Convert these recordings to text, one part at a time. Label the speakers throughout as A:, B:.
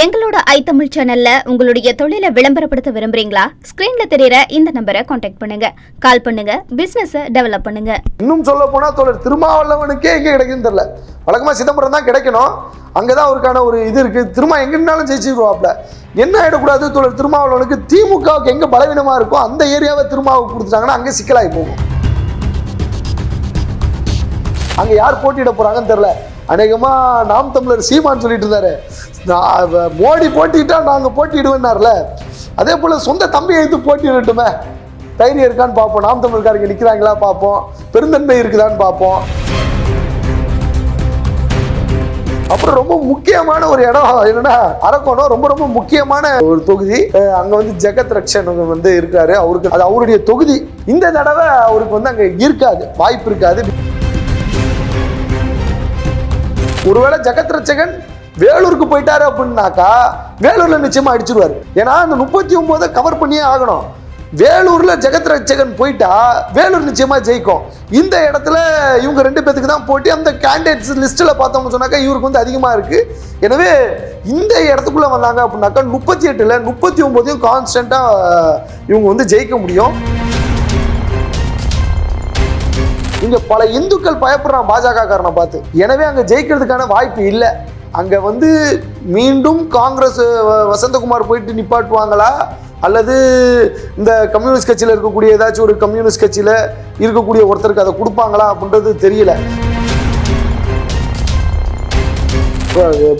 A: எங்களோட ஐ தமிழ் சேனல்ல உங்களுடைய தொழிலை விளம்பரப்படுத்த விரும்புறீங்களா? ஸ்கிரீன்ல தெரியற இந்த நம்பரை காண்டாக்ட் பண்ணுங்க. கால் பண்ணுங்க. பிசினஸ் டெவலப் பண்ணுங்க.
B: இன்னும் சொல்ல போனா தோழர் திருமாவளவனுக்கே எங்க கிடைக்குன்னு தெரியல. வழக்கமா சிதம்பரம் தான் கிடைக்கணும். அங்கதான் அவருக்கான ஒரு இது இருக்கு. திரும்ப எங்க இருந்தாலும் ஜெயிச்சிருவாப்ல. என்ன ஆயிடக்கூடாது தோழர் திருமாவளவனுக்கு திமுகவுக்கு எங்க பலவீனமா இருக்கோ அந்த ஏரியாவை திருமாவுக்கு கொடுத்துட்டாங்கன்னா அங்க சிக்கலாகி போகும். அங்க யார் போட்டியிட போறாங்கன்னு தெரியல. அநேகமா நாம் தமிழர் சீமான்னு சொல்லிட்டு இருந்தாரு. நான் மோடி போட்டிட்டா நாங்கள் போட்டியிடுவேன்னார்ல அதே போல் சொந்த தம்பி எடுத்து போட்டிடட்டுமே. தைரியம் இருக்கான்னு பார்ப்போம். நாம் தமிழ்காரங்க நிற்கிறாங்களா பார்ப்போம். பெருந்தன்மை இருக்குதான்னு பார்ப்போம். அப்புறம் ரொம்ப முக்கியமான ஒரு இடம் என்னன்னா அரக்கோணம். ரொம்ப ரொம்ப முக்கியமான ஒரு தொகுதி. அங்க வந்து ஜெகத் ரக்ஷன் வந்து இருக்காரு. அவருக்கு அது அவருடைய தொகுதி. இந்த தடவை அவருக்கு வந்து அங்க இருக்காது. வாய்ப்பு இருக்காது. ஒருவேளை ஜெகத் ரட்சகன் வேலூருக்கு போயிட்டாரு அப்படின்னாக்கா வேலூர்ல நிச்சயமா அடிச்சிருவாரு. ஏன்னா அந்த முப்பத்தி ஒன்பதை கவர் பண்ணியே ஆகணும். வேலூர்ல ஜெகத் ரட்சகன் போயிட்டா வேலூர் நிச்சயமா ஜெயிக்கும். இந்த இடத்துல இவங்க ரெண்டு பேத்துக்கு தான் போட்டி. அந்த கேண்டிடேட்ஸ் லிஸ்ட்டில் பார்த்தோம்னு சொன்னாக்கா இவருக்கு வந்து அதிகமாக இருக்கு. எனவே இந்த இடத்துக்குள்ள வந்தாங்க அப்படின்னாக்கா முப்பத்தி எட்டுல முப்பத்தி ஒன்பதையும் கான்ஸ்டன்ட்டாக இவங்க வந்து ஜெயிக்க முடியும். இங்க பல இந்துக்கள் பயப்படுறான் பாஜக காரனை பார்த்து. எனவே அங்க ஜெயிக்கிறதுக்கான வாய்ப்பு இல்லை. அங்கே வந்து மீண்டும் காங்கிரஸ் வ- வசந்தகுமார் போயிட்டு நிப்பாட்டுவாங்களா? அல்லது இந்த கம்யூனிஸ்ட் கட்சியில் இருக்கக்கூடிய ஏதாச்சும் ஒரு கம்யூனிஸ்ட் கட்சியில் இருக்கக்கூடிய ஒருத்தருக்கு அதை கொடுப்பாங்களா அப்படின்றது தெரியல.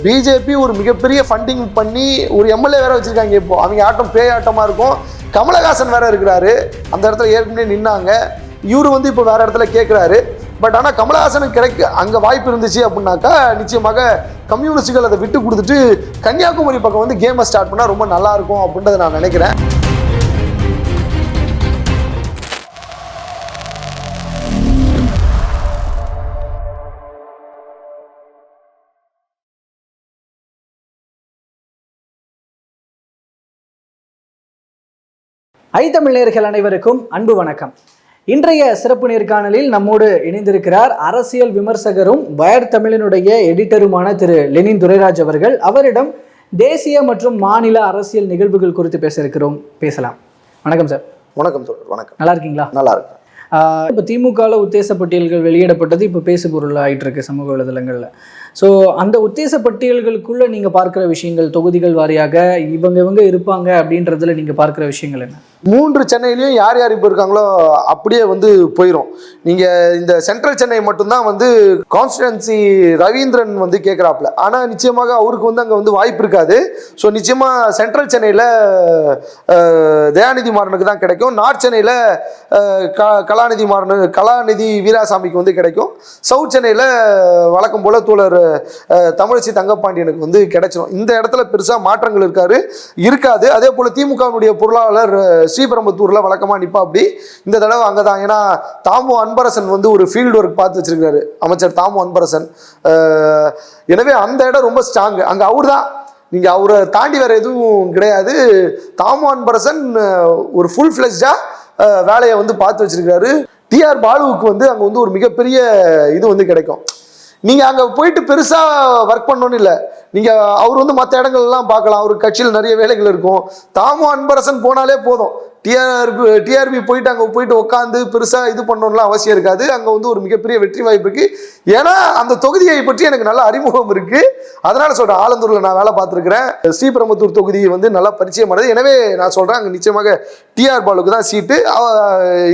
B: பிஜேபி ஒரு மிகப்பெரிய ஃபண்டிங் பண்ணி ஒரு எம்எல்ஏ வேற வச்சிருக்காங்க இப்போ. அவங்க ஆட்டம் பேய் ஆட்டமாக இருக்கும். கமலஹாசன் வேற இருக்கிறாரு. அந்த இடத்துல ஏற்கனவே நின்னாங்க. இவரு வந்து இப்போ வேற இடத்துல கேட்குறாரு பட் ஆனால் கமலஹாசனுக்கு கிடைக்க அங்கே வாய்ப்பு இருந்துச்சு அப்படின்னாக்கா நிச்சயமாக கம்யூனிஸ்டுகள் அதை விட்டு கொடுத்துட்டு கன்னியாகுமரி பக்கம் வந்து கேமை ஸ்டார்ட் பண்ணால் ரொம்ப நல்லா இருக்கும் அப்படின்றத நான் நினைக்கிறேன்.
C: ஐ தமிழ் நேர்கள் அனைவருக்கும் அன்பு வணக்கம். இன்றைய சிறப்பு நேர்காணலில் நம்மோடு இணைந்திருக்கிறார் அரசியல் விமர்சகரும் வயர் தமிழினுடைய எடிட்டருமான திரு லெனின் துரைராஜ் அவர்கள். அவரிடம் தேசிய மற்றும் மாநில அரசியல் நிகழ்வுகள் குறித்து பேச இருக்கிறோம். பேசலாம். வணக்கம் சார்.
B: வணக்கம் தோழர். வணக்கம்.
C: நல்லா இருக்கீங்களா?
B: நல்லா இருக்கு
C: இப்போ திமுகவில் உத்தேச பட்டியல்கள் வெளியிடப்பட்டது இப்போ பேசு பொருள் ஆயிட்டு இருக்கு சமூக வலைதளங்களில். ஸோ அந்த உத்தேச பட்டியல்களுக்குள்ளே நீங்கள் பார்க்குற விஷயங்கள் தொகுதிகள் வாரியாக இவங்க இவங்க இருப்பாங்க அப்படின்றதுல நீங்கள் பார்க்குற விஷயங்கள் என்ன?
B: மூன்று சென்னையிலையும் யார் யார் இப்போ இருக்காங்களோ அப்படியே வந்து போயிடும் நீங்கள் இந்த சென்ட்ரல் சென்னை மட்டும்தான் வந்து கான்ஸ்டன்சி ரவீந்திரன் வந்து கேட்குறாப்புல ஆனால் நிச்சயமாக அவருக்கு வந்து அங்கே வந்து வாய்ப்பு இருக்காது. ஸோ நிச்சயமாக சென்ட்ரல் சென்னையில் தயாநிதி மாறனுக்கு தான் கிடைக்கும். நார்த் சென்னையில் க கலாநிதி மாறனு கலாநிதி வீராசாமிக்கு வந்து கிடைக்கும். சவுத் சென்னையில் வழக்கம் போல் தோழர் தமிழிசை தங்கப்பாண்டியனுக்கு வந்து கிடைச்சிடும் இந்த இடத்துல பெருசாக மாற்றங்கள் இருக்காரு. இருக்காது. அதே போல் திமுகவினுடைய பொருளாளர் அஹ், ஸ்ரீபெரும்புத்தூரில் வழக்கமாக நிற்பா அப்படி இந்த தடவை அங்கே தான் ஏன்னா தாமு அன்பரசன் வந்து ஒரு ஃபீல்டு ஒர்க் பார்த்து வச்சிருக்காரு. அமைச்சர் தாமு அன்பரசன். எனவே அந்த இடம் ரொம்ப ஸ்ட்ராங் அங்கே அவர் தான். நீங்கள் அவரை தாண்டி வேறு எதுவும் கிடையாது. தாமு அன்பரசன் ஒரு ஃபுல் ஃப்ளெஷ்டாக வேலையை வந்து பார்த்து வச்சிருக்காரு. டிஆர் பாலுவுக்கு வந்து அங்கே வந்து ஒரு மிகப்பெரிய இது வந்து கிடைக்கும். நீங்கள் அங்கே போயிட்டு பெருசாக ஒர்க் பண்ணணும்னு இல்லை. நீங்கள் அவர் வந்து மற்ற இடங்கள்லாம் பார்க்கலாம். அவர் கட்சியில் நிறைய வேலைகள் இருக்கும். தாமும் அன்பரசன் போனாலே போதும். டிஆர்பி டிஆர்பி போயிட்டு அங்கே போயிட்டு உட்காந்து பெருசாக இது பண்ணணும்லாம் அவசியம் இருக்காது. அங்கே வந்து ஒரு மிகப்பெரிய வெற்றி வாய்ப்பு இருக்குது ஏன்னா அந்த தொகுதியை பற்றி எனக்கு நல்ல அறிமுகம் இருக்குது அதனால் சொல்கிறேன் ஆலந்தூரில் நான் வேலை பார்த்துருக்குறேன். ஸ்ரீபெரும்புத்தூர் தொகுதி வந்து நல்லா பரிச்சயமானது. எனவே நான் சொல்கிறேன் அங்கே நிச்சயமாக டிஆர் பாலுக்கு தான் சீட்டு.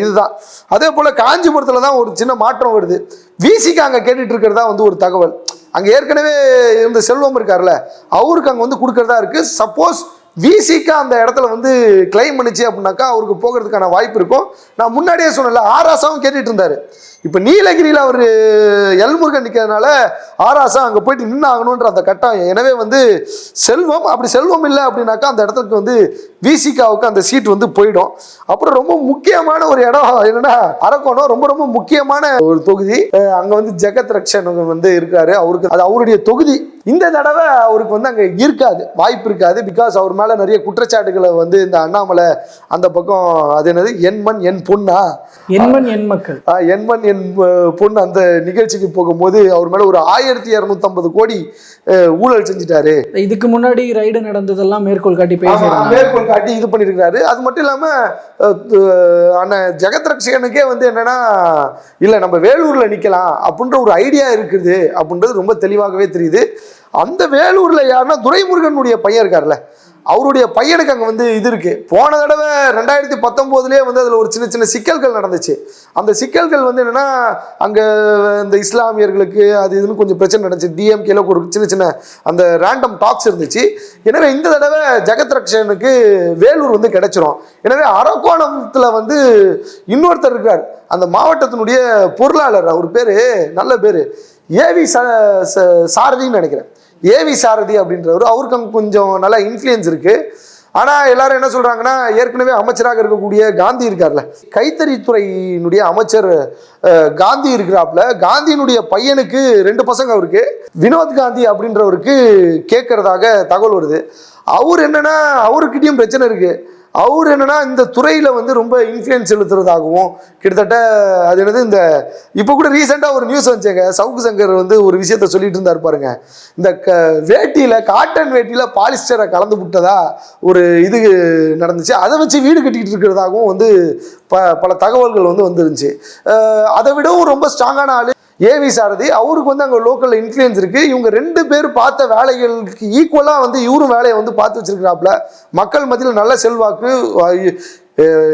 B: இதுதான். அதே போல் காஞ்சிபுரத்தில் தான் ஒரு சின்ன மாற்றம் வருது. விசிக்கு அங்கே கேட்டுட்டு இருக்கிறதா வந்து ஒரு தகவல். அங்கே ஏற்கனவே இருந்த செல்வம் இருக்கார்ல அவருக்கு அங்கே வந்து கொடுக்கறதா இருக்குது சப்போஸ் விசிக்கு அந்த இடத்துல வந்து கிளைம் பண்ணுச்சு அப்படின்னாக்கா அவருக்கு போகிறதுக்கான வாய்ப்பு இருக்கும். நான் முன்னாடியே சொன்னல ஆராசாவும் கேட்டுட்டு இருந்தாரு. இப்போ நீலகிரியில் அவர் எல்முருகன் நிற்கிறதுனால ஆராசா அங்கே போயிட்டு நின்று ஆகணுன்ற அந்த கட்டாயம். எனவே வந்து செல்வம் அப்படி செல்வம் இல்லை அப்படின்னாக்கா அந்த இடத்துக்கு வந்து விசிகாவுக்கு அந்த சீட் வந்து போயிடும். அப்புறம் ரொம்ப முக்கியமான ஒரு இடம் என்னன்னா அரக்கோணம். ரொம்ப ரொம்ப முக்கியமான ஒரு தொகுதி. அங்க வந்து ஜெகத் ரக்ஷன் வந்து இருக்காரு. அவருக்கு அது அவருடைய தொகுதி. இந்த தடவை அவருக்கு வந்து அங்க இருக்காது. வாய்ப்பு இருக்காது. பிகாஸ் அவர் மேல நிறைய குற்றச்சாட்டுகளை வந்து இந்த அண்ணாமலை அந்த பக்கம் அது என்னது? என் மண் என் பொண்ணா?
C: எண்மண் எண் மக்கள்.
B: ஆஹ் எண்மண் என் பொண்ணு அந்த நிகழ்ச்சிக்கு போகும்போது அவர் மேலே ஒரு ஆயிரத்தி இரநூத்தம்பது கோடி ஊழல் செஞ்சுட்டாரு.
C: இதுக்கு முன்னாடி ரைடு நடந்ததெல்லாம் மேற்கோள் காட்டி பேசியிருந்தாங்க.
B: மேற்கோள் காட்டி இது பண்ணியிருக்காரு அது மட்டும் இல்லாம அஹ், து- அண்ணன் ஜெகத் ரட்சகனுக்கே வந்து என்னன்னா இல்ல நம்ம வேலூர்ல நிக்கலாம். அப்படின்ற ஒரு ஐடியா இருக்குது. அப்படின்றது ரொம்ப தெளிவாகவே தெரியுது. அந்த வேலூர்ல யாருன்னா துரைமுருகனுடைய பையன் இருக்கார்ல அவருடைய பையனுக்கு அங்கே வந்து இது இருக்கு. போன தடவை ரெண்டாயிரத்தி பத்தொம்போதுலேயே வந்து அதில் ஒரு சின்ன சின்ன சிக்கல்கள் நடந்துச்சு. அந்த சிக்கல்கள் வந்து என்னன்னா அங்கே இந்த இஸ்லாமியர்களுக்கு அது இதுன்னு கொஞ்சம் பிரச்சனை நடந்துச்சு. டிஎம்கேல ஒரு சின்ன சின்ன அந்த ரேண்டம் டாக்ஸ் இருந்துச்சு. எனவே இந்த தடவை ஜெகத் ரக்ஷனுக்கு வேலூர் வந்து கிடைச்சிரும். எனவே அரக்கோணத்தில் வந்து இன்னொருத்தர் இருக்கார். அந்த மாவட்டத்தினுடைய பொருளாளர் அவர் பேர் நல்ல பேர் ஏவி ச ச- சாரதின்னு நினைக்கிறேன். ஏவி சாரதி அப்படின்றவர் அவருக்கு கொஞ்சம் நல்லா இன்ஃப்ளூயன்ஸ் இருக்கு. ஆனால் எல்லாரும் என்ன சொல்கிறாங்கன்னா ஏற்கனவே அமைச்சராக இருக்கக்கூடிய காந்தி இருக்கார்ல. கைத்தறித்துறையினுடைய அமைச்சர் காந்தி இருக்கிறாப்புல. காந்தியினுடைய பையனுக்கு ரெண்டு பசங்க அவருக்கு. வினோத் காந்தி அப்படின்றவருக்கு கேட்குறதாக தகவல் வருது. அவர் என்னன்னா அவர்கிட்டையும் பிரச்சனை இருக்குது அவர் என்னன்னா இந்த துறையில் வந்து ரொம்ப இன்ஃப்ளூயன்ஸ் செலுத்துறதாகவும் கிட்டத்தட்ட அது என்னது இந்த இப்போ கூட ரீசெண்டாக ஒரு நியூஸ் வந்துச்சுங்க. சவுக்கு சங்கர் வந்து ஒரு விஷயத்த சொல்லிட்டு இருந்தார் பாருங்க. இந்த க வேட்டியில் காட்டன் வேட்டியில் பாலிஸ்டரை கலந்து விட்டதா ஒரு இது நடந்துச்சு. அதை வச்சு வீடு கட்டிக்கிட்டு இருக்கிறதாகவும் வந்து ப பல தகவல்கள் வந்து வந்துருந்துச்சு. அதை விடவும் ரொம்ப ஸ்ட்ராங்கான ஆளு ஏவி சாரதி. அவருக்கு வந்து அங்கே லோக்கலில் இன்ஃப்ளூயன்ஸ் இருக்கு. இவங்க ரெண்டு பேர் பார்த்த வேலைகளுக்கு ஈக்குவலாக வந்து இவரும் வேலையை வந்து பார்த்து வச்சிருக்கிறாப்புல. மக்கள் மத்தியில் நல்ல செல்வாக்கு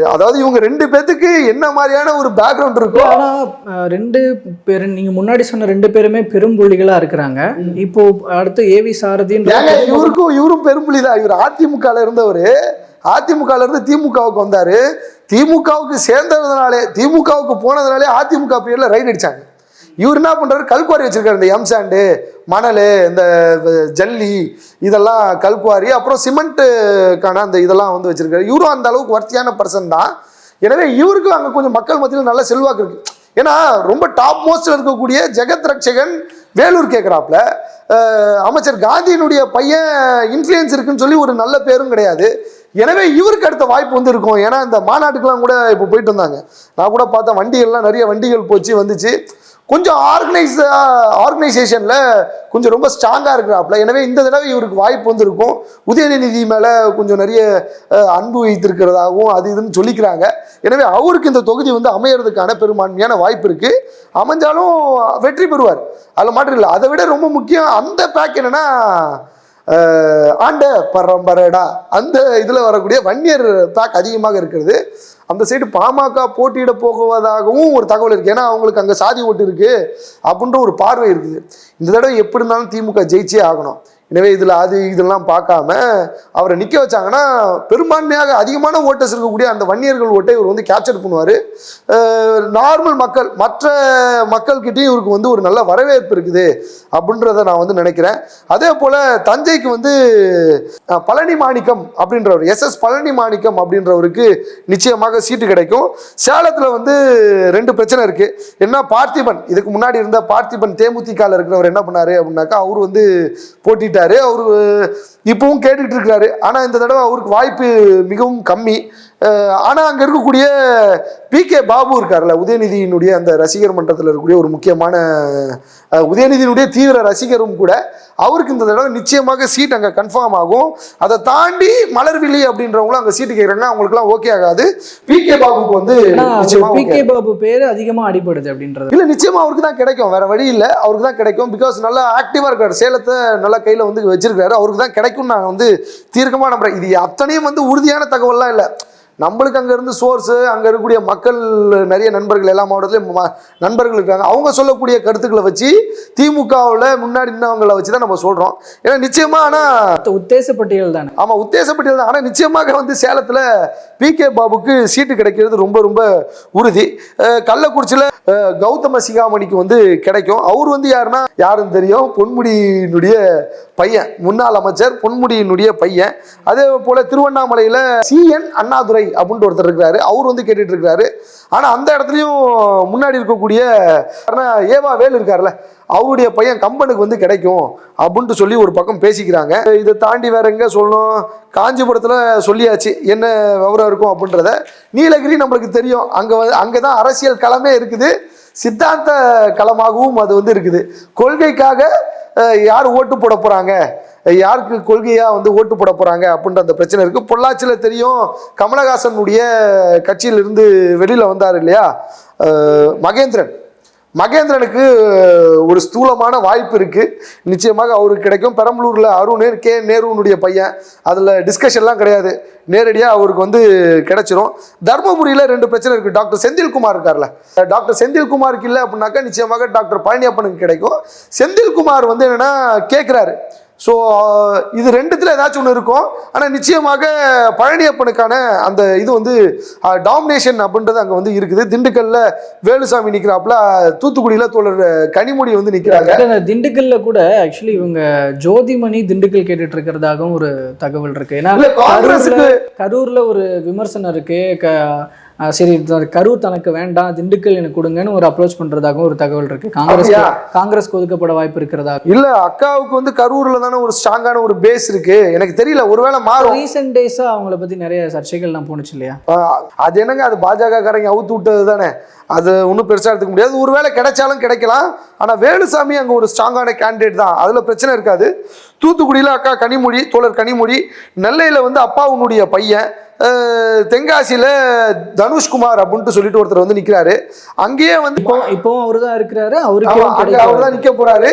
B: அதாவது இவங்க ரெண்டு பேத்துக்கு என்ன மாதிரியான ஒரு பேக்ரவுண்ட் இருக்கோ
C: ஆனா அஹ், ரெண்டு பேர் நீங்க முன்னாடி சொன்ன ரெண்டு பேருமே பெரும்புள்ளிகளா இருக்கிறாங்க. இப்போ அடுத்து ஏவி சாரதின்ற
B: ஏங்க இவருக்கும் இவரும் பெரும்புலி தான் இவர் அதிமுகல இருந்தவர். அதிமுகல இருந்து திமுகவுக்கு வந்தார். திமுகவுக்கு சேர்ந்ததுனாலே திமுகவுக்கு போனதுனாலே அதிமுக பீரியட்ல ரைட் அடித்தாங்க இவர் என்ன பண்ணுறாரு கல்குவாரி வச்சுருக்காரு இந்த எம்சாண்டு மணல் இந்த ஜல்லி இதெல்லாம் கல்குவாரி அப்புறம் சிமெண்ட்டுக்கான அந்த இதெல்லாம் வந்து வச்சுருக்காரு. இவரும் அந்த அளவுக்கு வர்த்தியான பர்சன் தான். எனவே இவருக்கு அங்கே கொஞ்சம் மக்கள் மத்தியில் நல்ல செல்வாக்கு இருக்குது ஏன்னா ரொம்ப டாப் மோஸ்டில் இருக்கக்கூடிய ஜெகத் ரட்சகன் வேலூர் கேட்குறாப்புல அமைச்சர் காந்தியினுடைய பையன் இன்ஃப்ளூயன்ஸ் இருக்குன்னு சொல்லி ஒரு நல்ல பேரும் கிடையாது. எனவே இவருக்கு அடுத்த வாய்ப்பு வந்து இருக்கும். ஏன்னா இந்த மாநாட்டுக்கெல்லாம் கூட இப்போ போயிட்டு வந்தாங்க. நான் கூட பார்த்தேன் வண்டிகள்லாம் நிறைய வண்டிகள் போச்சு வந்துச்சு. கொஞ்சம் ஆர்கனைஸ் ஆர்கனைசேஷனில் கொஞ்சம் ரொம்ப ஸ்ட்ராங்காக இருக்கிறாப்புல. எனவே இந்த தடவை இவருக்கு வாய்ப்பு வந்திருக்கும் உதயநிதி மேலே கொஞ்சம் நிறைய அன்பு வைத்திருக்கிறதாகவும் அது இதுன்னு சொல்லிக்கிறாங்க. எனவே அவருக்கு இந்த தொகுதி வந்து அமையறதுக்கான பெரும்பான்மையான வாய்ப்பு இருக்குது அமைஞ்சாலும் வெற்றி பெறுவார். அதில் மாற்றம் இல்லை. அதை விட ரொம்ப முக்கியம் அந்த பேக் என்னென்னா ஆண்ட பரம்பரடா. அந்த இதில் வரக்கூடிய வன்னியர் தாக்கு அதிகமாக இருக்கிறது. அந்த சைடு பாமக போட்டியிட போகுவதாகவும் ஒரு தகவல் இருக்குது ஏன்னா அவங்களுக்கு அங்கே சாதி ஓட்டு இருக்குது அப்படின்ற ஒரு பார்வை இருக்குது. இந்த தடவை எப்படி இருந்தாலும் திமுக ஜெயிச்சே ஆகணும். எனவே இதில் அது இதெல்லாம் பார்க்காம அவரை நிற்க வச்சாங்கன்னா பெரும்பான்மையாக அதிகமான ஓட்டர்ஸ் இருக்கக்கூடிய அந்த வன்னியர்கள் ஓட்டை இவர் வந்து கேப்சர் பண்ணுவார். நார்மல் மக்கள் மற்ற மக்கள்கிட்டையும் இவருக்கு வந்து ஒரு நல்ல வரவேற்பு இருக்குது அப்படின்றத நான் வந்து நினைக்கிறேன். அதே போல் தஞ்சைக்கு வந்து பழனி மாணிக்கம் அப்படின்றவர் எஸ்எஸ் பழனி மாணிக்கம் அப்படின்றவருக்கு நிச்சயமாக சீட்டு கிடைக்கும். சேலத்தில் வந்து ரெண்டு பிரச்சனை இருக்குது என்ன பார்த்திபன் இதுக்கு முன்னாடி இருந்த பார்த்திபன் தேமுதிகாவில் இருக்கிறவர் என்ன பண்ணார் அப்படின்னாக்கா அவர் வந்து போட்டிட்டாரு அவர் இப்பவும் கேட்டுட்டு இருக்கிறாரு ஆனால் இந்த தடவை அவருக்கு வாய்ப்பு மிகவும் கம்மி. ஆனால் அங்கே இருக்கக்கூடிய பி கே பாபு இருக்கார்ல உதயநிதியினுடைய அந்த ரசிகர் மன்றத்தில் இருக்கக்கூடிய ஒரு முக்கியமான உதயநிதியினுடைய தீவிர ரசிகரும் கூட அவருக்கு இந்த தடவை நிச்சயமாக சீட் அங்கே கன்ஃபார்ம் ஆகும். அதை தாண்டி மலர்விழி அப்படின்றவங்களும் அங்கே சீட்டு கேட்குறாங்க அவங்களுக்குலாம் ஓகே ஆகாது. பி கே பாபுக்கு வந்து
C: பி. கே பாபு பேரு அதிகமா அடிபடுது அப்படின்றது.
B: இல்ல நிச்சயமா அவருக்கு தான் கிடைக்கும். வேற வழி இல்ல. அவருக்கு தான் கிடைக்கும். பிகாஸ் நல்லா ஆக்டிவா இருக்காரு. சேலத்தை நல்லா கையில வந்து வச்சிருக்காரு. அவருக்கு தான் கிடைக்கும் நான் வந்து தீர்க்கமா நம்புறேன். இது அத்தனையும் வந்து உறுதியான தகவல்லாம் இல்ல. நம்மளுக்கு அங்க இருந்து சோர்ஸ் அங்க இருக்கக்கூடிய மக்கள் நிறைய நண்பர்கள் எல்லா மாவட்டத்திலயும் நண்பர்கள் இருக்காங்க. அவங்க சொல்லக்கூடிய கருத்துக்களை வச்சு திமுகவுல முன்னாடி நின்னவங்களை வச்சு தான் நம்ம சொல்றோம். ஏன்னா நிச்சயமா ஆனா
C: உத்தேச பட்டியல் தானே.
B: ஆமா உத்தேசப்பட்டியல் தான். ஆனால் நிச்சயமாக வந்து சேலத்தில் பி கே பாபுக்கு சீட்டு கிடைக்கிறது ரொம்ப ரொம்ப உறுதி. கள்ளக்குறிச்சியில் கௌதம சிகாமணிக்கு வந்து கிடைக்கும். அவர் வந்து யாருன்னா யாருன்னு தெரியும். பொன்முடியினுடைய பையன். முன்னாள் அமைச்சர் பொன்முடியினுடைய பையன். அதே போல திருவண்ணாமலையில் சிஎன் அண்ணாதுரை அப்படின்ட்டு ஒருத்தர் இருக்கிறாரு. அவர் வந்து கேட்டுட்டு இருக்கிறாரு. ஆனால் அந்த இடத்துலையும் முன்னாடி இருக்கக்கூடிய ஏவா வேல் இருக்கார்ல அவருடைய பையன் கம்பனுக்கு வந்து கிடைக்கும் அப்படின்ட்டு சொல்லி ஒரு பக்கம் பேசிக்கிறாங்க. இதை தாண்டி வேற எங்கே சொல்லணும்? காஞ்சிபுரத்தில் சொல்லியாச்சு என்ன விவரம் இருக்கும் அப்படின்றத நீலகிரி நம்மளுக்கு தெரியும். அங்கே வந்து அங்கே தான் அரசியல் களமே இருக்குது. சித்தாந்த களமாகவும் அது வந்து இருக்குது. கொள்கைக்காக யார் ஓட்டு போட போகிறாங்க யாருக்கு கொள்கையாக வந்து ஓட்டு போட போகிறாங்க அப்படின்ற அந்த பிரச்சனை இருக்குது பொள்ளாச்சியில் தெரியும் கமலஹாசனுடைய கட்சியிலிருந்து வெளியில் வந்தார் இல்லையா? மகேந்திரன். மகேந்திரனுக்கு ஒரு ஸ்தூலமான வாய்ப்பு இருக்குது நிச்சயமாக அவருக்கு கிடைக்கும். பெரம்பலூரில் அருண் கே. நேருனுடைய பையன். அதில் டிஸ்கஷன்லாம் கிடையாது. நேரடியாக அவருக்கு வந்து கிடைச்சிரும். தர்மபுரியில் ரெண்டு பிரச்சனை இருக்குது டாக்டர் செந்தில்குமார் இருக்கார்ல. டாக்டர் செந்தில்குமாருக்கு இல்லை அப்படின்னாக்கா நிச்சயமாக டாக்டர் பழனியப்பனுக்கு கிடைக்கும். செந்தில்குமார் வந்து என்னென்னா கேட்குறாரு ஸோ இது ரெண்டுத்தில் ஏதாச்சும் ஒன்று இருக்கும். ஆனால் நிச்சயமாக பழனியப்பனுக்கான அந்த இது வந்து டாமினேஷன் அப்படின்றது அங்கே வந்து இருக்குது. திண்டுக்கல்ல வேலுசாமி நிற்கிறாப்புல தூத்துக்குடியில் தோழர் கனிமொழி வந்து நிற்கிறாங்க
C: திண்டுக்கல்ல கூட ஆக்சுவலி இவங்க ஜோதிமணி திண்டுக்கல் கேட்டுட்டு இருக்கிறதாகவும் ஒரு தகவல் இருக்கு. ஏன்னா
B: காங்கிரஸுக்கு-
C: கரூர்ல ஒரு விமர்சனம் இருக்கு. சரி கரூர் தனக்கு வேண்டாம் திண்டுக்கல் எனக்கு கொடுங்கன்னு ஒரு அப்ரோச் பண்றதாகவும் ஒரு தகவல் இருக்கு. காங்கிரஸ்? காங்கிரஸ்க்கு ஒதுக்கப்பட வாய்ப்பு இருக்கிறதா
B: இல்ல அக்காவுக்கு வந்து கரூர்ல தானே ஒரு ஸ்ட்ராங்கான ஒரு பேஸ் இருக்கு. எனக்கு தெரியல ஒருவேளை மாறும்.
C: ரீசெண்ட் டேஸா அவங்கள பத்தி நிறைய சர்ச்சைகள்லாம் போணுச்சு இல்லையா?
B: அது என்னங்க அது பாஜக காரங்க அவுத்து விட்டது தானே. அது ஒன்றும் பெருசாக எடுத்துக்க முடியாது. ஒருவேளை கிடைச்சாலும் கிடைக்கலாம். ஆனால் வேலுசாமி அங்கே ஒரு ஸ்ட்ராங்கான கேண்டிடேட் தான். அதில் பிரச்சனை இருக்காது. தூத்துக்குடியில் அக்கா கனிமொழி தோழர் கனிமொழி நெல்லையில் வந்து அப்பாவுனுடைய பையன். தென்காசியில் தனுஷ்குமார் அப்படின்ட்டு சொல்லிட்டு ஒருத்தர் வந்து நிற்கிறாரு அங்கேயே வந்து
C: இப்போ இப்போவும் அவர் தான் இருக்கிறாரு எதுவும்
B: அங்க. அவர் தான் நிக்க போறாரு.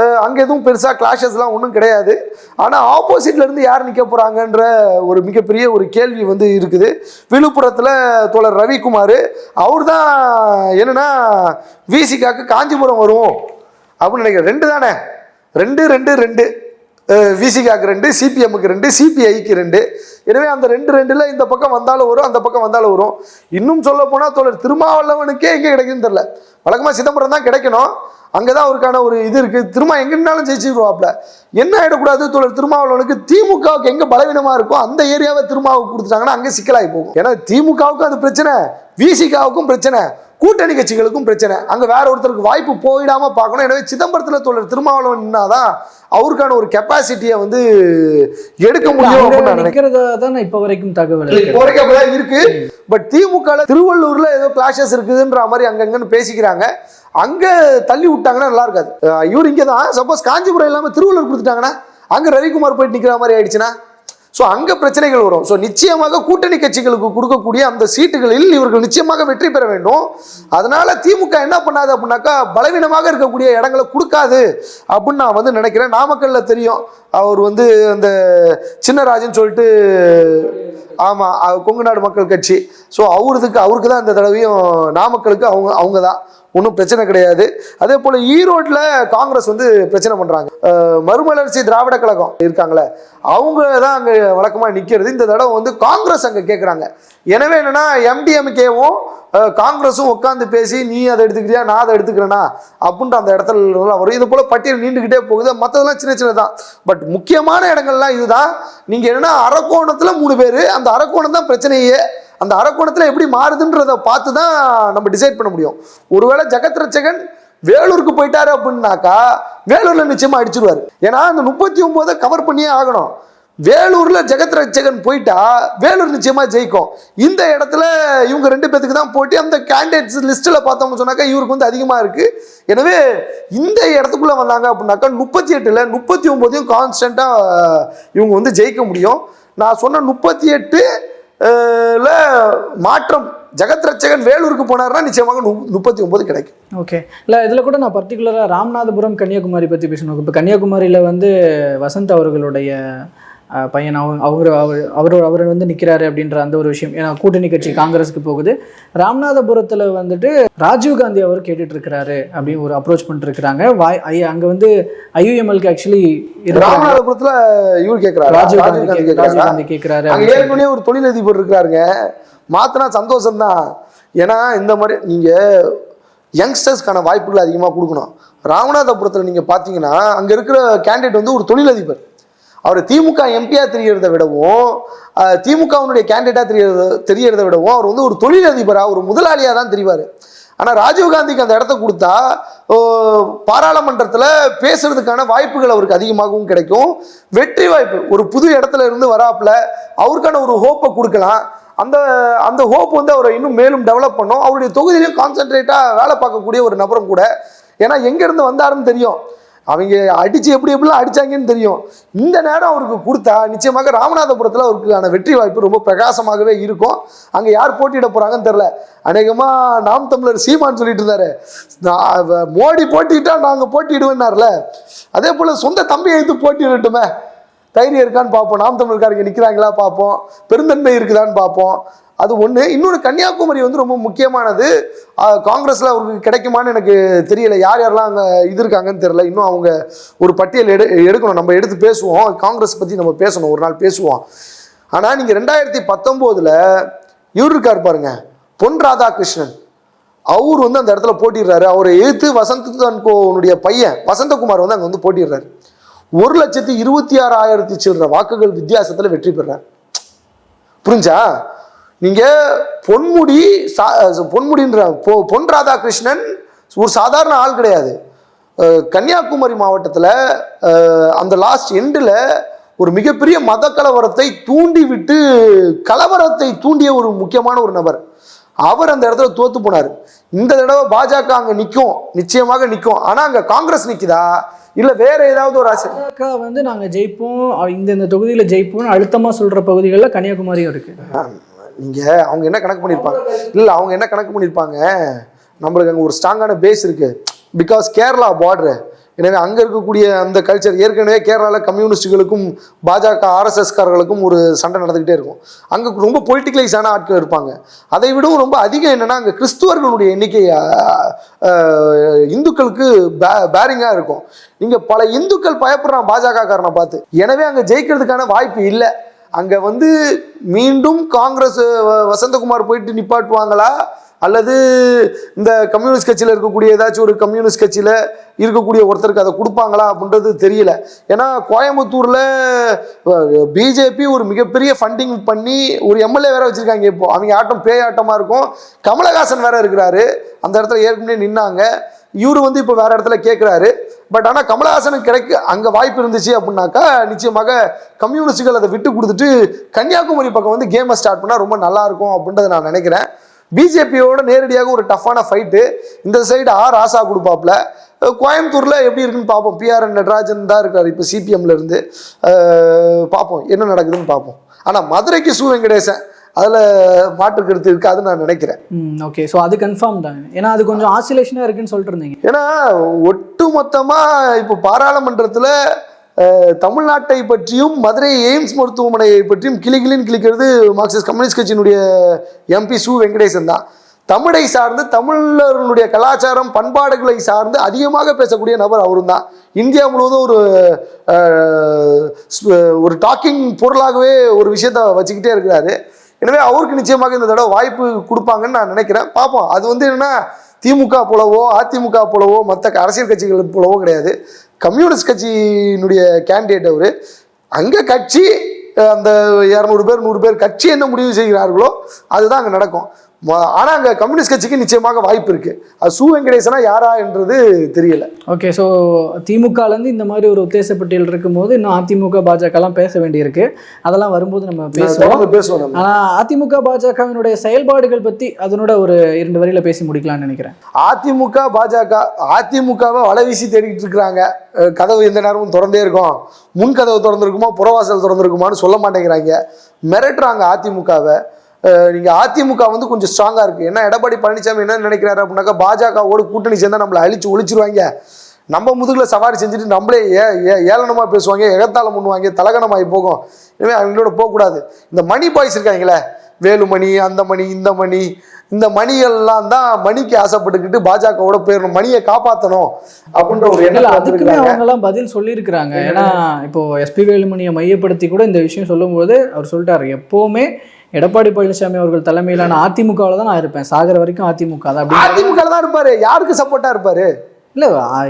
B: அஹ் அங்க எதுவும் பெருசா கிளாஷஸ்லாம் ஒன்றும் கிடையாது. ஆனா ஆப்போசிட்ல இருந்து யார் நிக்க போறாங்கன்ற ஒரு மிகப்பெரிய ஒரு கேள்வி வந்து இருக்குது. விழுப்புரத்துல தோழர் ரவிக்குமார் அவர் தான் என்னன்னா விசிகாக்கு காஞ்சிபுரம் வரும் அப்படின்னு நினைக்கிறேன். ரெண்டு தானே? ரெண்டு ரெண்டு ரெண்டு. விசிகாக்கு ரெண்டு சிபிஎம்முக்கு ரெண்டு சிபிஐக்கு ரெண்டு. எனவே அந்த ரெண்டு ரெண்டில் இந்த பக்கம் வந்தாலும் வரும் அந்த பக்கம் வந்தாலும் வரும். இன்னும் சொல்ல போனால் தோழர் திருமாவளவனுக்கே எங்கே கிடைக்குன்னு தெரில வழக்கமாக சிதம்பரம் தான் கிடைக்கணும். அங்கே தான் அவருக்கான ஒரு இது இருக்குது திரும்ப எங்கேனாலும் ஜெயிச்சிருவாப்ல. என்ன ஆகிடக்கூடாது தோழர்? திருமாவளவனுக்கு திமுகவுக்கு எங்கே பலவீனமாக இருக்கோ அந்த ஏரியாவை திருமாவுக்கு கொடுத்துட்டாங்கன்னா அங்கே சிக்கலாகி போகும். ஏன்னா திமுகவுக்கும் அது பிரச்சனை விசிகாவுக்கும் பிரச்சனை. கூட்டணி கட்சிகளுக்கும் பிரச்சனை. அங்கே வேற ஒருத்தருக்கு வாய்ப்பு போயிடாம பார்க்கணும். எனவே சிதம்பரத்தில் தோழர் திருமாவளவன் நின்னாதான் அவருக்கான ஒரு கெப்பாசிட்டியை வந்து எடுக்க முடியும் அப்படின்னு
C: தான் இப்ப வரைக்கும் தகவல் இருக்கு
B: இப்போ வரைக்கும் அப்படிதான் இருக்கு. பட் திமுக திருவள்ளூர்ல ஏதோ கிளாஷஸ் இருக்குதுன்ற மாதிரி அங்கங்கன்னு பேசிக்கிறாங்க. அங்க தள்ளி விட்டாங்கன்னா நல்லா இருக்காது. இவர் இங்க தான் சப்போஸ் காஞ்சிபுரம் இல்லாம திருவள்ளூர் கொடுத்துட்டாங்கன்னா அங்க ரவிக்குமார் போயிட்டு நிக்கிற மாதிரி ஆயிடுச்சுன்னா ஸோ அங்கே பிரச்சனைகள் வரும். ஸோ நிச்சயமாக கூட்டணி கட்சிகளுக்கு கொடுக்கக்கூடிய அந்த சீட்டுகளில் இவர்கள் நிச்சயமாக வெற்றி பெற வேண்டும். அதனால திமுக என்ன பண்ணாது அப்படின்னாக்கா பலவீனமாக இருக்கக்கூடிய இடங்களை கொடுக்காது அப்படின்னு நான் வந்து நினைக்கிறேன். நாமக்கல்ல தெரியும். அவர் வந்து அந்த சின்னராஜன் சொல்லிட்டு ஆமாம் கொங்கு நாடு மக்கள் கட்சி. ஸோ அவருக்கு அவருக்கு தான் இந்த தடவையும் நாமக்கலுக்கு அவங்க அவங்க தான். ஒன்றும் பிரச்சனை கிடையாது. அதே போல் ஈரோட்டில் காங்கிரஸ் வந்து பிரச்சனை பண்ணுறாங்க மறுமலர்ச்சி திராவிட கழகம் இருக்காங்களே அவங்க தான் அங்கே வழக்கமாக நிற்கிறது இந்த தடவை வந்து காங்கிரஸ் அங்கே கேட்குறாங்க எனவே என்னென்னா எம்டிஎம்கேவும் காங்கிரஸும் உட்காந்து பேசி நீ அதை எடுத்துக்கிறியா? நான் அதை எடுத்துக்கிறேனா? அப்படின்ற அந்த இடத்துல வரும். இது போல் பட்டியல் நீண்டுக்கிட்டே போகுது. மற்றதெல்லாம் சின்ன சின்னதான். பட் முக்கியமான இடங்கள்லாம் இதுதான். நீங்கள் என்னென்னா அரக்கோணத்தில் மூணு பேர். அந்த அரக்கோணம் தான் பிரச்சனையே. அந்த அரக்கோணத்தில் எப்படி மாறுதுன்றதை பார்த்து தான் நம்ம டிசைட் பண்ண முடியும். ஒருவேளை ஜெகத் ரச்சகன் வேலூருக்கு போயிட்டாரு அப்படின்னாக்கா வேலூர்ல நிச்சயமா அடிச்சிருவாரு. ஏன்னா அந்த முப்பத்தி ஒம்போதை கவர் பண்ணியே ஆகணும். வேலூர்ல ஜெகத் ரட்சகன் போயிட்டா வேலூர் நிச்சயமா ஜெயிக்கும். இந்த இடத்துல இவங்க ரெண்டு பேத்துக்கு தான் போட்டி. அந்த கேண்டிடேட்ஸ் லிஸ்ட்ல பார்த்தோம்னு சொன்னாக்கா இவருக்கு வந்து அதிகமா இருக்கு. எனவே இந்த இடத்துக்குள்ள வந்தாங்க அப்படின்னாக்கா முப்பத்தி எட்டுல முப்பத்தி ஒன்பதையும் கான்ஸ்டன்டா இவங்க வந்து ஜெயிக்க முடியும். நான் சொன்ன முப்பத்தி எட்டு மாற்றம் ஜெகத் ரட்சகன் வேலூருக்கு போனாருன்னா நிச்சயமாக முப்பத்தி ஒன்பது கிடைக்கும்.
C: ஓகே இல்லை இதில் கூட நான் பர்டிகுலராக ராமநாதபுரம் கன்னியாகுமரி பற்றி பேசணும். இப்போ கன்னியாகுமரியில் வந்து வசந்த் அவர்களுடைய பையன் அவங்க அவர் அவர் அவர் வந்து நிற்கிறாரு அப்படின்ற அந்த ஒரு விஷயம். ஏன்னா கூட்டணி கட்சி காங்கிரஸுக்கு போகுது. ராமநாதபுரத்தில் வந்துட்டு ராஜீவ் காந்தி அவர் கேட்டுட்டு இருக்கிறாரு அப்படின்னு ஒரு அப்ரோச் பண்ணிட்டு இருக்கிறாங்க வாய் ஐ- அங்க வந்து ஐயுஎம்எல்க்கு ஆக்சுவலி
B: ராமநாதபுரத்துல இவர் கேட்கிறாரு
C: ராஜீவ்
B: ராஜீவ்
C: காந்தி
B: காந்தி
C: கே- ராஜீவ்
B: கேட்கிறாரா ஏற்கனவே ஒரு தொழிலதிபர் இருக்கிறாருங்க மாற்றினா சந்தோஷம்தான். ஏன்னா இந்த மாதிரி நீங்கள் யங்ஸ்டர்ஸ்க்கான வாய்ப்புகள் அதிகமாக கொடுக்கணும். ராமநாதபுரத்தில் நீங்கள் பார்த்தீங்கன்னா அங்கே இருக்கிற கேண்டிடேட் வந்து ஒரு தொழிலதிபர். அவர் திமுக எம்பியாக தெரியறதை விடவும் அஹ், திமுகவினுடைய கேண்டிடேட்டாக தெரியறத தெரியறதை விடவும் அவர் வந்து ஒரு தொழிலதிபராக ஒரு முதலாளியாக தான் தெரிவார் ஆனால் ராஜீவ்காந்திக்கு அந்த இடத்த கொடுத்தா ஓ, பாராளுமன்றத்தில் பேசுறதுக்கான வாய்ப்புகள் அவருக்கு அதிகமாகவும் கிடைக்கும். வெற்றி வாய்ப்பு. ஒரு புது இடத்துல இருந்து வராப்புல அவருக்கான ஒரு ஹோப்பை கொடுக்கலாம். அந்த அந்த ஹோப் வந்து அவரை இன்னும் மேலும் டெவலப் பண்ணும். அவருடைய தொகுதியிலையும் கான்சென்ட்ரேட்டாக வேலை பார்க்கக்கூடிய ஒரு நபரும் கூட. ஏன்னா எங்கேருந்து வந்தாருன்னு தெரியும். அவங்க அடித்து எப்படி எப்படிலாம் அடிச்சாங்கன்னு தெரியும். இந்த நேரம் அவருக்கு கொடுத்தா நிச்சயமாக ராமநாதபுரத்தில் அவருக்கான வெற்றி வாய்ப்பு ரொம்ப பிரகாசமாகவே இருக்கும். அங்கே யார் போட்டியிட போகிறாங்கன்னு தெரில அநேகமாக நாம் தமிழர் சீமான் சொல்லிட்டு இருந்தாரு. நான் மோடி போட்டிட்டா நாங்கள் போட்டிடுவேன்னார்ல அதே போல் சொந்த தம்பியை எடுத்து போட்டிடட்டுமே தைரியம் இருக்கான்னு பார்ப்போம். நாம் தமிழ்காரங்க நிற்கிறாங்களா பார்ப்போம். பெருந்தன்மை இருக்குதான்னு பார்ப்போம். அது ஒன்று இன்னொன்று கன்னியாகுமரி வந்து ரொம்ப முக்கியமானது. காங்கிரஸில் அவருக்கு கிடைக்குமான்னு எனக்கு தெரியல. யார் யாரெல்லாம் அங்கே இது இருக்காங்கன்னு தெரியல. இன்னும் அவங்க ஒரு பட்டியல் எடு எடுக்கணும். நம்ம எடுத்து பேசுவோம். காங்கிரஸ் பற்றி நம்ம பேசணும். ஒரு நாள் பேசுவோம். ஆனால் நீங்கள் ரெண்டாயிரத்தி பத்தொம்போதில் இவர் இருக்கார் பாருங்க. பொன் ராதாகிருஷ்ணன். அவர் வந்து அந்த இடத்துல போட்டிடுறாரு. அவரை எதிர்த்து வசந்த் தன்கோனுடைய பையன் வசந்தகுமார் வந்து அங்கே வந்து போட்டிடுறாரு. ஒரு லட்சத்தி இருபத்தி ஆறாயிரத்தி சில்லற வாக்குகள் வித்தியாசத்தில் வெற்றி பெறார். புரிஞ்சா? நீங்க பொன்முடி சா- பொன்முடின்ற பொ- பொன் ராதாகிருஷ்ணன் ஒரு சாதாரண ஆள் கிடையாது. கன்னியாகுமரி மாவட்டத்தில் அந்த லாஸ்ட் எண்டில் ஒரு மிகப்பெரிய மத கலவரத்தை தூண்டி விட்டு கலவரத்தை தூண்டிய ஒரு முக்கியமான ஒரு நபர். அவர் அந்த இடத்துல தோத்து போனார். இந்த தடவை பாஜக அங்கே நிற்கும் நிச்சயமாக நிற்கும் ஆனால் அங்கே காங்கிரஸ் நிற்குதா இல்லை வேற ஏதாவது ஒரு ஆசை?
C: பாஜக வந்து நாங்க ஜெயிப்போம் இந்த இந்த தொகுதியில ஜெயிப்போம்னு அழுத்தமா சொல்ற பகுதிகளில் கன்னியாகுமரியும் இருக்கு.
B: நீங்க அவங்க என்ன கணக்கு பண்ணியிருப்பாங்க இல்லை அவங்க என்ன கணக்கு பண்ணியிருப்பாங்க நம்மளுக்கு அங்கே ஒரு ஸ்ட்ராங்கான பேஸ் இருக்கு. பிகாஸ் கேரளா பார்டரு எனவே அங்கே இருக்கக்கூடிய அந்த கல்ச்சர் ஏற்கனவே கேரளாவில் கம்யூனிஸ்டுகளுக்கும் பாஜக ஆர்எஸ்எஸ்காரர்களுக்கும் ஒரு சண்டை நடந்துக்கிட்டே இருக்கும். அங்கே ரொம்ப பொலிட்டிகலைஸான ஆட்கள் இருப்பாங்க. அதை விடவும் ரொம்ப அதிகம் என்னன்னா அங்கே கிறிஸ்துவர்களுடைய எண்ணிக்கை இந்துக்களுக்கு பே பேரிங்காக இருக்கும். நீங்கள் பல இந்துக்கள் பயப்படுறான் பாஜக காரனை பார்த்து. எனவே அங்கே ஜெயிக்கிறதுக்கான வாய்ப்பு இல்லை. அங்கே வந்து மீண்டும் காங்கிரஸ் வ- வசந்தகுமார் போயிட்டு நிப்பாட்டுவாங்களா? அல்லது இந்த கம்யூனிஸ்ட் கட்சியில் இருக்கக்கூடிய ஏதாச்சும் ஒரு கம்யூனிஸ்ட் கட்சியில் இருக்கக்கூடிய ஒருத்தருக்கு அதை கொடுப்பாங்களா அப்படின்றது தெரியல. ஏன்னா கோயம்புத்தூரில் பிஜேபி ஒரு மிகப்பெரிய ஃபண்டிங் பண்ணி ஒரு எம்எல்ஏ வேற வச்சுருக்காங்க இப்போ. அவங்க ஆட்டம் பேய் ஆட்டமாக இருக்கும். கமலஹாசன் வேற இருக்கிறாரு. அந்த இடத்துல ஏற்கனவே நின்னாங்க. இவரு வந்து இப்போ வேற இடத்துல கேட்குறாரு பட் ஆனால் கமலஹாசனுக்கு கிடைக்க அங்கே வாய்ப்பு இருந்துச்சு அப்படின்னாக்கா நிச்சயமாக கம்யூனிஸ்டுகள் அதை விட்டு கொடுத்துட்டு கன்னியாகுமரி பக்கம் வந்து கேமை ஸ்டார்ட் பண்ணால் ரொம்ப நல்லாயிருக்கும் அப்படின்றத நான் நினைக்கிறேன். பிஜேபியோட நேரடியாக ஒரு டஃப்பான ஃபைட்டு இந்த சைடு ஆர் ராசா கொடுப்பாப்புல கோயம்புத்தூர்ல எப்படி இருக்குன்னு பார்ப்போம். பிஆர்என் நடராஜன் தான் இருக்கார் இப்போ சிபிஎம்ல இருந்து. அஹ் பார்ப்போம். என்ன நடக்குதுன்னு பார்ப்போம். ஆனால் மதுரைக்கு சு வெங்கடேசன். அதில் மாற்று கருத்து இருக்காதுன்னு நான் நினைக்கிறேன்.
C: ஓகே ஸோ அது கன்ஃபார்ம் தான். ஏன்னா அது கொஞ்சம் ஆசிலேஷனாக இருக்குன்னு சொல்லிட்டு இருந்தீங்க.
B: ஏன்னா ஒட்டு இப்போ பாராளுமன்றத்தில் தமிழ்நாட்டை பற்றியும் மதுரை எய்ம்ஸ் மருத்துவமனையை பற்றியும் கிளிகிளின்னு கிளிக்கிறது மார்க்சிஸ்ட் கம்யூனிஸ்ட் கட்சியினுடைய எம்பி சு வெங்கடேசன் தான். தமிழை சார்ந்து தமிழர்களுடைய கலாச்சாரம் பண்பாடுகளை சார்ந்து அதிகமாக பேசக்கூடிய நபர் அவரும் தான். இந்தியா முழுவதும் ஒரு ஒரு டாக்கிங் பொருளாகவே ஒரு விஷயத்த வச்சுக்கிட்டே இருக்கிறாரு. எனவே அவருக்கு நிச்சயமாக இந்த தடவை வாய்ப்பு கொடுப்பாங்கன்னு நான் நினைக்கிறேன். பார்ப்போம். அது வந்து என்னன்னா திமுக போலவோ அதிமுக போலவோ மற்ற அரசியல் கட்சிகள் போலவோ கிடையாது. கம்யூனிஸ்ட் கட்சியினுடைய கேண்டிடேட் அவர். அங்கே கட்சி அந்த இரநூறு பேர் நூறு பேர் கட்சி என்ன முடிவு செய்கிறார்களோ அதுதான் அங்கே நடக்கும். ஆனால் அங்கே கம்யூனிஸ்ட் கட்சிக்கு நிச்சயமாக வாய்ப்பு இருக்குது அது சு வெங்கடேசனா யாரா என்றது தெரியல.
C: ஓகே ஸோ திமுகலேருந்து இந்த மாதிரி ஒரு உத்தேச பட்டியல் இருக்கும்போது இன்னும் அதிமுக பாஜகலாம் பேச வேண்டியிருக்கு. அதெல்லாம் வரும்போது நம்ம பேசுவோம்.
B: பேசுவோம்
C: ஆனால் அதிமுக பாஜகவினுடைய செயல்பாடுகள் பற்றி அதனோட ஒரு இரண்டு வரியில பேசி முடிக்கலாம்னு நினைக்கிறேன்.
B: அதிமுக பாஜக அதிமுகவை வலை வீசி தேடிக்கிட்டு இருக்கிறாங்க. கதவு எந்த நேரமும் திறந்தே இருக்கும். முன் கதவு திறந்திருக்குமா புறவாசல் திறந்திருக்குமான்னு சொல்ல மாட்டேங்கிறாங்க. மிரட்டுறாங்க அதிமுகவை. நீங்க அதிமுக வந்து கொஞ்சம் ஸ்ட்ராங்கா இருக்கு. ஏன்னா எடப்பாடி பழனிசாமி என்ன நினைக்கிறாரு அப்படின்னாக்கா பாஜகவோட கூட்டணி சேர்ந்தா நம்மளை அழிச்சு ஒழிச்சிருவாங்க. நம்ம முதுகுல சவாரி செஞ்சுட்டு நம்மளே ஏ ஏ ஏளனமா பேசுவாங்க எகத்தாளம் பண்ணுவாங்க தலகணமாகி போகும். எனவே அவங்களோட போகக்கூடாது. இந்த மணி பாய்ஸ் இருக்காங்களே வேலுமணி அந்த மணி இந்த மணி இந்த மணிகள்லாம் தான் மணிக்கு ஆசைப்பட்டுக்கிட்டு பாஜகவோட போயிடணும் மணியை காப்பாற்றணும் அப்படின்ற ஒரு எண்ணம்
C: அதுக்குமே அவங்க எல்லாம் பதில் சொல்லியிருக்கிறாங்க. ஏன்னா இப்போ எஸ்பி வேலுமணியை மையப்படுத்தி கூட இந்த விஷயம் சொல்லும்போது அவர் சொல்லிட்டாரு எப்பவுமே எடப்பாடி பழனிசாமி அவர்கள் தலைமையிலான அதிமுகவில் தான் நான் இருப்பேன். சாகர வரைக்கும் அதிமுக தான். அப்படி
B: அதிமுக தான் இருப்பாரு. யாருக்கு சப்போர்ட்டா இருப்பாரு?
C: இல்ல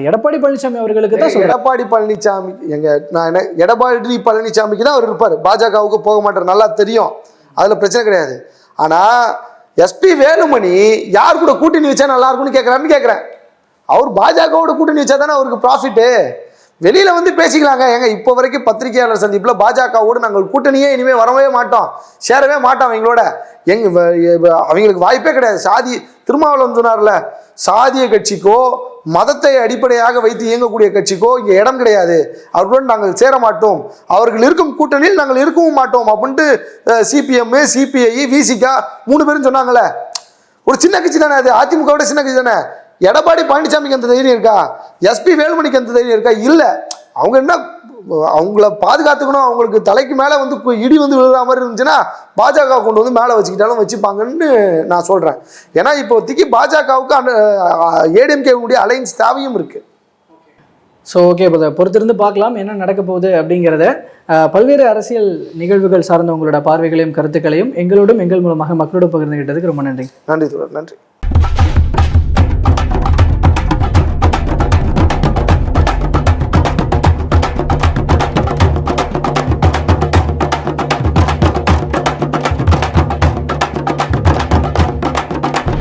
C: எடப்பாடி பழனிசாமி அவர்களுக்கு தான்
B: எடப்பாடி பழனிசாமி எங்க நான் என்ன எடப்பாடி பழனிசாமிக்கு தான் அவர் இருப்பார். பாஜகவுக்கு போக மாட்டார். நல்லா தெரியும். அதுல பிரச்சனை கிடையாது. ஆனா எஸ்பி வேலுமணி யார் கூட கூட்டணி வச்சா நல்லா இருக்கும்னு கேட்கறாருன்னு கேட்குறேன் அவர் பாஜகவோட கூட்டணி வச்சா தானே அவருக்கு ப்ராஃபிட்டு வெளியில வந்து பேசிக்கலாங்க. ஏங்க இப்போ வரைக்கும் பத்திரிகையாளர் சந்திப்பில் பாஜகவோடு நாங்கள் கூட்டணியே இனிமேல் வரவே மாட்டோம். சேரவே மாட்டோம் அவங்களோட. எங்க அவங்களுக்கு வாய்ப்பே கிடையாது. சாதி திருமாவளவன் சொன்னார்ல சாதிய கட்சிக்கோ மதத்தை அடிப்படையாக வைத்து இயங்கக்கூடிய கட்சிக்கோ இங்கே இடம் கிடையாது. அவர்களுடன் நாங்கள் சேர மாட்டோம் அவர்கள் இருக்கும் கூட்டணியில் நாங்கள் இருக்கவும் மாட்டோம் அப்படின்ட்டு சிபிஎம் சிபிஐ விசிகா மூணு பேரும் சொன்னாங்களே ஒரு சின்ன கட்சி தானே அது? அதிமுகவோட சின்ன கட்சி தானே? எடப்பாடி பழனிசாமிக்கு அந்த தைரியம் இருக்கா? எஸ்பி வேலுமணிக்கு அந்த தைரியம் இருக்கா? இல்லை. அவங்க என்ன அவங்கள பாதுகாத்துக்கணும் அவங்களுக்கு தலைக்கு மேலே வந்து இடி வந்து விழுற மாதிரி இருந்துச்சுன்னா பாஜக கொண்டு வந்து மேலே வச்சுக்கிட்டாலும் வச்சுப்பாங்கன்னு நான் சொல்கிறேன் ஏன்னா இப்போதைக்கு பாஜகவுக்கு அந்த ஏடிஎம்கேவுடைய அலைன்ஸ் தேவையும் இருக்குது
C: ஸோ ஓகே இப்போ பொறுத்திருந்து பார்க்கலாம் என்ன நடக்க போகுது அப்படிங்கிறத. பல்வேறு அரசியல் நிகழ்வுகள் சார்ந்த உங்களோட பார்வைகளையும் கருத்துக்களையும் எங்களோடும் எங்கள் மூலமாக மக்களோடு பகிர்ந்துகிட்டதுக்கு ரொம்ப நன்றி.
B: நன்றி நன்றி.